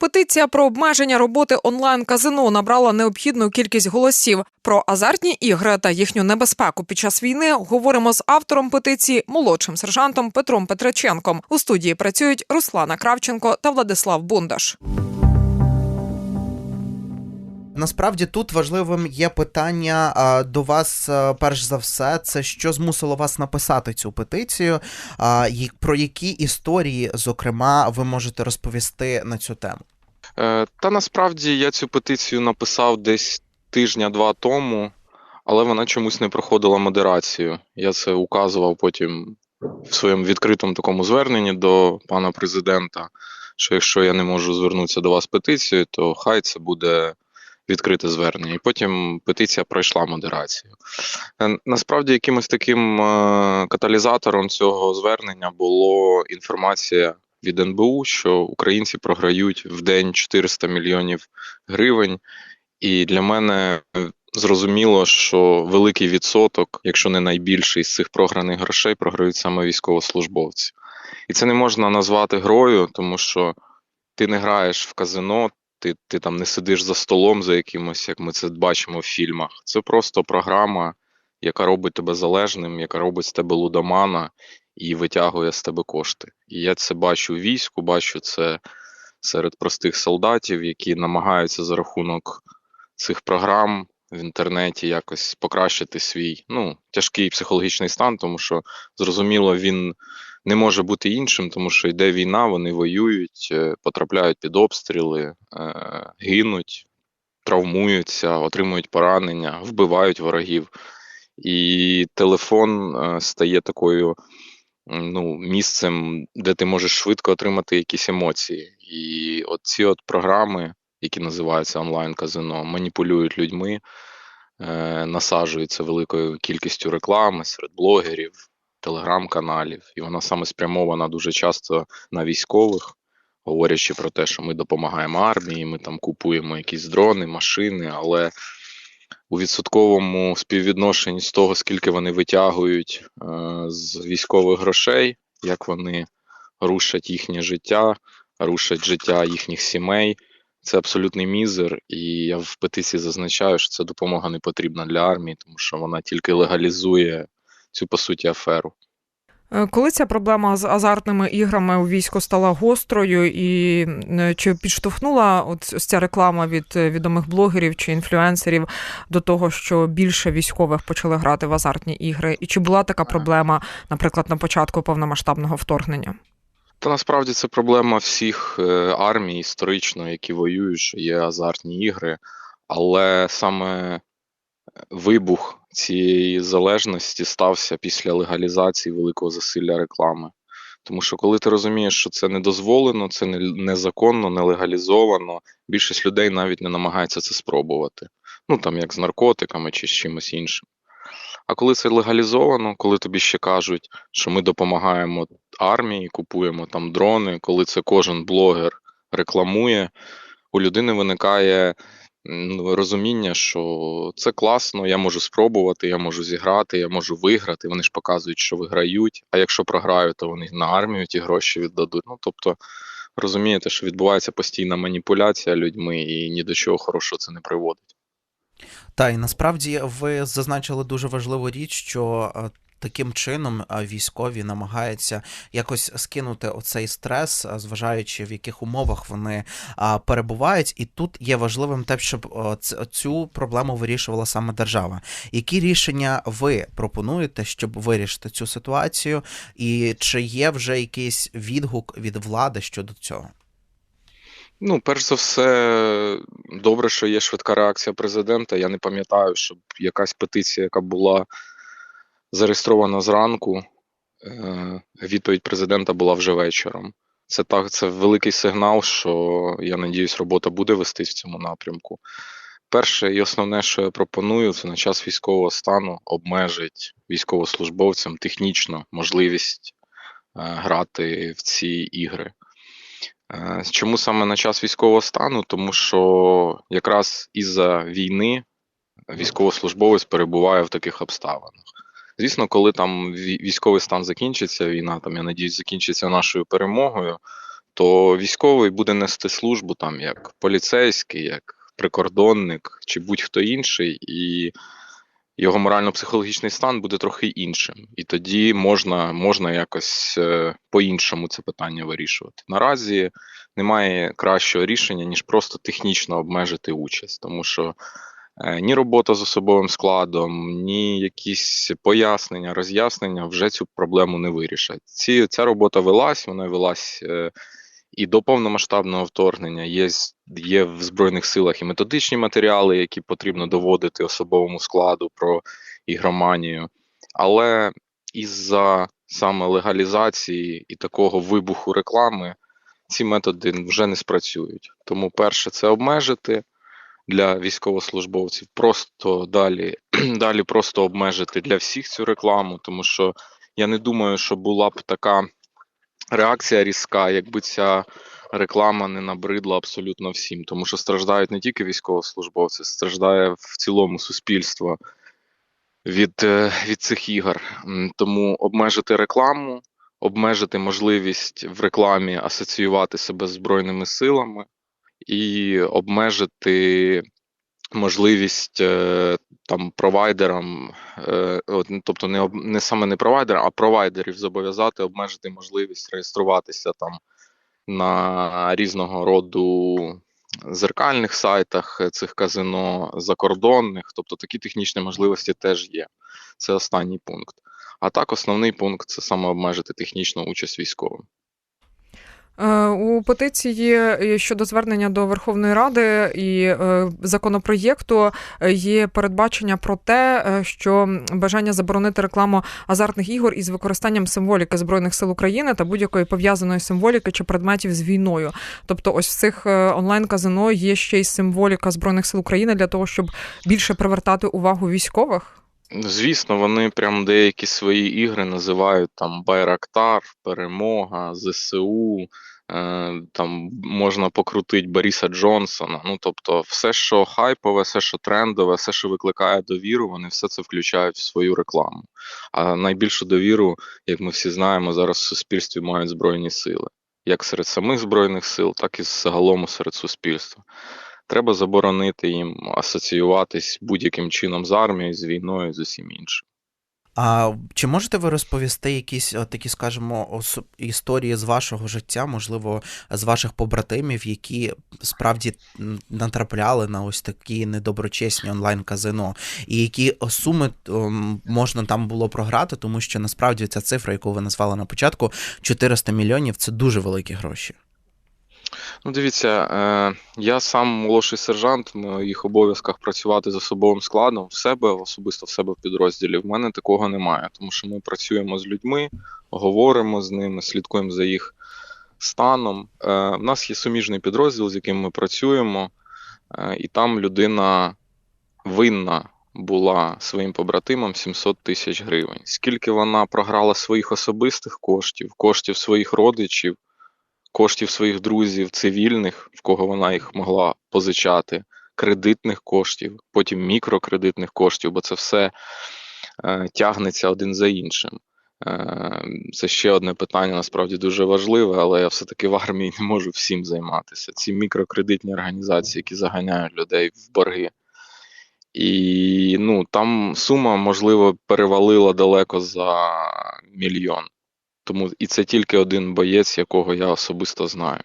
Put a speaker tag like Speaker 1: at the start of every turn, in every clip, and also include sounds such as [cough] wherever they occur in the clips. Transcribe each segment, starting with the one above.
Speaker 1: Петиція про обмеження роботи онлайн казино набрала необхідну кількість голосів. Про азартні ігри та їхню небезпеку під час війни говоримо з автором петиції, молодшим сержантом Петром Петриченком. У студії працюють Руслана Кравченко та Владислав Бундаш.
Speaker 2: Насправді тут важливим є питання а, до вас, а, перш за все, це що змусило вас написати цю петицію, а, і про які історії, зокрема, ви можете розповісти на цю тему.
Speaker 3: Е, Та насправді я цю петицію написав десь тижня-два тому, але вона чомусь не проходила модерацію. Я це указував потім в своєму відкритому такому зверненні до пана президента, що якщо я не можу звернутися до вас з петицією, то хай це буде відкрите звернення. І потім петиція пройшла модерацію. Е, Насправді, якимось таким е, каталізатором цього звернення було інформація від НБУ, що українці програють в день 400 мільйонів гривень. І для мене зрозуміло, що великий відсоток, якщо не найбільший з цих програних грошей, програють саме військовослужбовці. І це не можна назвати грою, тому що ти не граєш в казино, ти, ти там не сидиш за столом за якимось, як ми це бачимо в фільмах. Це просто програма, яка робить тебе залежним, яка робить з тебе лудомана і витягує з тебе кошти. І я це бачу в війську, бачу це серед простих солдатів, які намагаються за рахунок цих програм в інтернеті якось покращити свій ну, тяжкий психологічний стан, тому що зрозуміло, він не може бути іншим, тому що йде війна, вони воюють, е, потрапляють під обстріли, е, гинуть, травмуються, отримують поранення, вбивають ворогів. І телефон е, стає такою ну, місцем, де ти можеш швидко отримати якісь емоції. І от ці от програми, які називаються онлайн-казино, маніпулюють людьми, насаджуються великою кількістю реклами серед блогерів, телеграм-каналів, і вона саме спрямована дуже часто на військових, говорячи про те, що ми допомагаємо армії, ми там купуємо якісь дрони, машини, але у відсотковому співвідношенні з того, скільки вони витягують е, з військових грошей, як вони рушать їхнє життя, рушать життя їхніх сімей. Це абсолютний мізер, і я в петиції зазначаю, що ця допомога не потрібна для армії, тому що вона тільки легалізує цю по суті аферу.
Speaker 1: Е, Коли ця проблема з азартними іграми у війську стала гострою, і е, чи підштовхнула от ось ця реклама від е, відомих блогерів чи інфлюенсерів до того, що більше військових почали грати в азартні ігри? І чи була така проблема, наприклад, на початку повномасштабного вторгнення?
Speaker 3: Та насправді це проблема всіх армій історично, які воюють, що є азартні ігри, але саме вибух цієї залежності стався після легалізації великого засилля реклами. Тому що коли ти розумієш, що це не дозволено, це незаконно, не легалізовано, більшість людей навіть не намагається це спробувати. Ну там як з наркотиками чи з чимось іншим. А коли це легалізовано, коли тобі ще кажуть, що ми допомагаємо армії, купуємо там дрони, коли це кожен блогер рекламує, у людини виникає розуміння, що це класно, я можу спробувати, я можу зіграти, я можу виграти. Вони ж показують, що виграють. А якщо програю, то вони на армію ті гроші віддадуть. Ну тобто, розумієте, що відбувається постійна маніпуляція людьми, і ні до чого хорошого це не приводить.
Speaker 2: Та і насправді ви зазначили дуже важливу річ, що е, таким чином військові намагаються якось скинути оцей стрес, зважаючи в яких умовах вони перебувають. І тут є важливим те, щоб цю проблему вирішувала саме держава. Які рішення ви пропонуєте, щоб вирішити цю ситуацію? І чи є вже якийсь відгук від влади щодо цього?
Speaker 3: Ну, перш за все, добре, що є швидка реакція президента. Я не пам'ятаю, щоб якась петиція, яка була зареєстрована зранку, е, відповідь президента була вже вечором. Це так, це великий сигнал, що я надіюсь, робота буде вестись в цьому напрямку. Перше і основне, що я пропоную, це на час військового стану обмежить військовослужбовцям технічно можливість е, грати в ці ігри. Е, Чому саме на час військового стану? Тому що якраз із-за війни військовослужбовець перебуває в таких обставинах. Звісно, коли там вій- військовий стан закінчиться, війна там, я надіюсь, закінчиться нашою перемогою, то військовий буде нести службу там як поліцейський, як прикордонник чи будь-хто інший, і його морально-психологічний стан буде трохи іншим. І тоді можна, можна якось е, по-іншому це питання вирішувати. Наразі немає кращого рішення, ніж просто технічно обмежити участь, тому що. Е, ні робота з особовим складом, ні якісь пояснення, роз'яснення вже цю проблему не вирішать. Ці, Ця робота велась, вона велась е, і до повномасштабного вторгнення. Є є в Збройних силах і методичні матеріали, які потрібно доводити особовому складу про ігроманію. Але із-за саме легалізації і такого вибуху реклами ці методи вже не спрацюють. Тому перше це обмежити для військовослужбовців, просто далі, [clears throat] далі просто обмежити для всіх цю рекламу, тому що я не думаю, що була б така реакція різка, якби ця реклама не набридла абсолютно всім, тому що страждають не тільки військовослужбовці, страждає в цілому суспільство від, е, від цих ігор. Тому обмежити рекламу. Обмежити можливість в рекламі асоціювати себе з збройними силами, і обмежити можливість е, там провайдерам, е, ну, тобто не не саме не провайдерам, а провайдерів зобов'язати обмежити можливість реєструватися там на різного роду зеркальних сайтах цих казино закордонних, тобто такі технічні можливості теж є. Це останній пункт. А так, основний пункт це саме обмежити технічну участь військовим.
Speaker 1: Е, у петиції е, щодо звернення до Верховної Ради і е, законопроєкту є передбачення про те, що бажання заборонити рекламу азартних ігор із використанням символіки збройних сил України та будь-якої пов'язаної символіки чи предметів з війною. Тобто, ось в цих онлайн-казино є ще й символіка збройних сил України для того, щоб більше привертати увагу військових.
Speaker 3: Звісно, вони прям деякі свої ігри називають там Байрактар, Перемога, ЗСУ, е, там можна покрутити Боріса Джонсона. Ну тобто, все, що хайпове, все, що трендове, все, що викликає довіру, вони все це включають в свою рекламу. А найбільшу довіру, як ми всі знаємо, зараз в суспільстві мають Збройні сили, як серед самих збройних сил, так і загалом серед суспільства треба заборонити їм асоціюватись будь-яким чином з армією, з війною, з усім іншим.
Speaker 2: А чи можете ви розповісти якісь такі, скажімо, історії з вашого життя, можливо, з ваших побратимів, які справді натрапляли на ось такі недоброчесні онлайн-казино, і які суми можна там було програти, тому що насправді ця цифра, яку ви назвали на початку, 400 мільйонів це дуже великі гроші.
Speaker 3: Ну, дивіться, е, я сам молодший сержант, в моїх обов'язках працювати з особовим складом в себе, особисто в себе в підрозділі. В мене такого немає, тому що ми працюємо з людьми, говоримо з ними, слідкуємо за їх станом. Е, У нас є суміжний підрозділ, з яким ми працюємо, е, і там людина винна. Була своїм побратимам 700 тисяч гривень. Скільки вона програла своїх особистих коштів, коштів своїх родичів, коштів своїх друзів, цивільних, в кого вона їх могла позичати, кредитних коштів, потім мікрокредитних коштів, бо це все е, тягнеться один за іншим. Е, Це ще одне питання, насправді дуже важливе, але я все-таки в армії не можу всім займатися. Ці мікрокредитні організації, які заганяють людей в борги. І ну, там сума, можливо, перевалила далеко за мільйон. Тому і це тільки один боєць, якого я особисто знаю.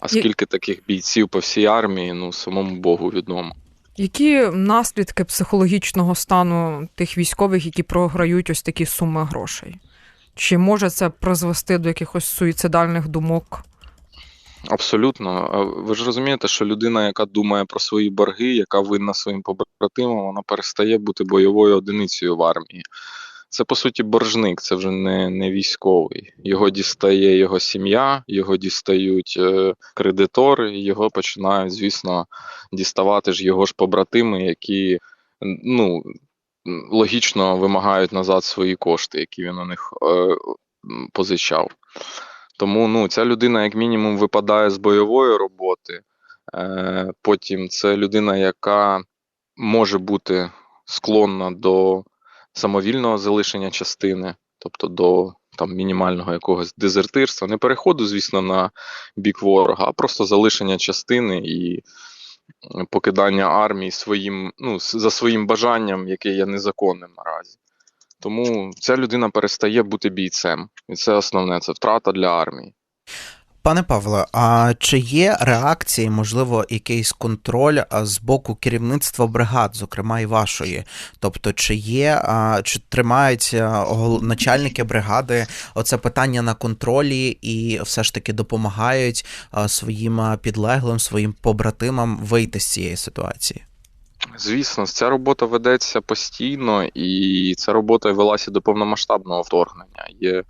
Speaker 3: А скільки таких бійців по всій армії, ну самому Богу відомо.
Speaker 1: Які наслідки психологічного стану тих військових, які програють ось такі суми грошей? Чи може це призвести до якихось суїцидальних думок?
Speaker 3: Абсолютно. Ви ж розумієте, що людина, яка думає про свої борги, яка винна своїм побратимам, вона перестає бути бойовою одиницею в армії. Це по суті боржник, це вже не не військовий. Його дістає його сім'я, його дістають е, кредитори, його починають, звісно, діставати ж його ж побратими, які ну, логічно вимагають назад свої кошти, які він у них е, позичав. Тому ну, ця людина, як мінімум, випадає з бойової роботи. Е, Потім це людина, яка може бути склонна до самовільного залишення частини, тобто до там мінімального якогось дезертирства, не переходу, звісно, на бік ворога, а просто залишення частини і покидання армії своїм, ну, за своїм бажанням, яке є незаконним наразі. Тому ця людина перестає бути бійцем. І це основне, це втрата для армії.
Speaker 2: Пане Павло, а чи є реакції, можливо, якийсь контроль з боку керівництва бригад, зокрема і вашої? Тобто, чи є, чи тримають а, начальники бригади оце питання на контролі і все ж таки допомагають своїм підлеглим, своїм побратимам вийти з цієї ситуації?
Speaker 3: Звісно, ця робота ведеться постійно, і ця робота велася до повномасштабного вторгнення. Є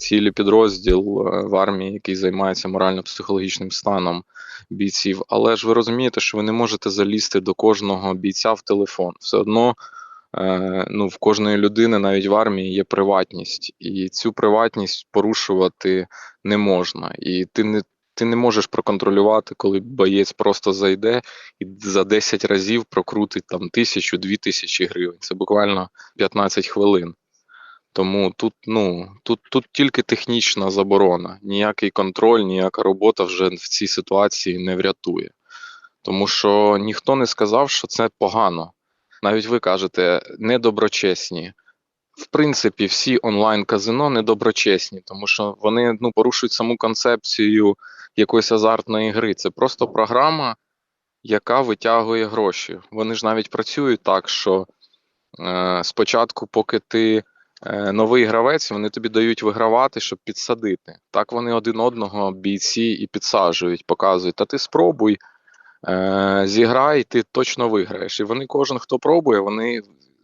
Speaker 3: цілий підрозділ е, в армії, який займається морально-психологічним станом бійців. Але ж ви розумієте, що ви не можете залізти до кожного бійця в телефон. Все одно е, ну, в кожної людини, навіть в армії, є приватність, і цю приватність порушувати не можна. І ти не ти не можеш проконтролювати, коли боєць просто зайде і за 10 разів прокрутить там тисячу, дві тисячі гривень. Це буквально 15 хвилин. Тому тут, ну, тут, тут тільки технічна заборона. Ніякий контроль, ніяка робота вже в цій ситуації не врятує. Тому що ніхто не сказав, що це погано. Навіть ви кажете, недоброчесні. В принципі, всі онлайн-казино недоброчесні, тому що вони ну, порушують саму концепцію якоїсь азартної гри. Це просто програма, яка витягує гроші. Вони ж навіть працюють так, що е, спочатку, поки ти новий гравець, вони тобі дають вигравати, щоб підсадити. Так вони один одного бійці і підсаджують, показують, та ти спробуй, е, зіграй, ти точно виграєш. І вони, кожен, хто пробує, вони,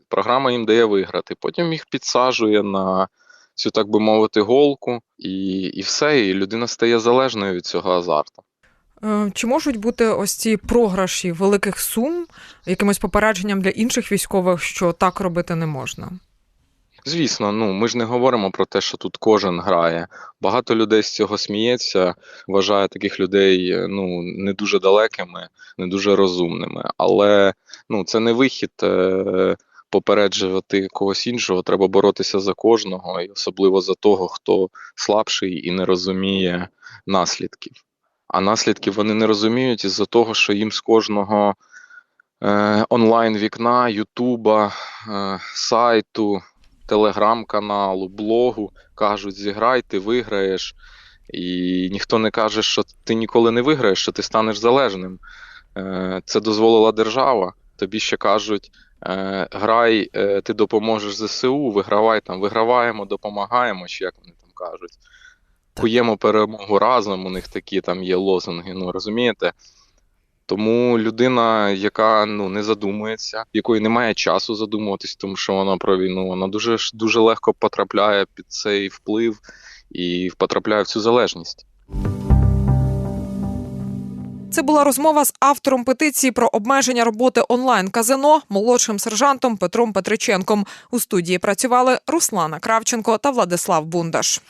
Speaker 3: програма їм дає виграти. Потім їх підсаджує на цю, так би мовити, голку, і, і все, і людина стає залежною від цього азарту.
Speaker 1: Е, Чи можуть бути ось ці програші великих сум якимось попередженням для інших військових, що так робити не можна?
Speaker 3: Звісно, ну ми ж не говоримо про те, що тут кожен грає. Багато людей з цього сміється, вважає таких людей е, ну не дуже далекими, не дуже розумними. Але ну це не вихід е, попереджувати когось іншого. Треба боротися за кожного, і особливо за того, хто слабший і не розуміє наслідків. А наслідки вони не розуміють із-за того, що їм з кожного е, онлайн вікна, Ютуба, сайту телеграм-каналу, блогу кажуть: зіграй, ти виграєш. І ніхто не каже, що ти ніколи не виграєш, що ти станеш залежним. Е, Це дозволила держава. Тобі ще кажуть: е, грай, е, ти допоможеш ЗСУ, вигравай там, виграваємо, допомагаємо, чи як вони там кажуть. Куємо перемогу разом, у них такі там є лозунги, ну розумієте? Тому людина, яка ну не задумується, якої немає часу задумуватись, тому що вона про війну, вона дуже дуже легко потрапляє під цей вплив і потрапляє в цю залежність.
Speaker 1: Це була розмова з автором петиції про обмеження роботи онлайн казино молодшим сержантом Петром Петриченком. У студії працювали Руслана Кравченко та Владислав Бундаш.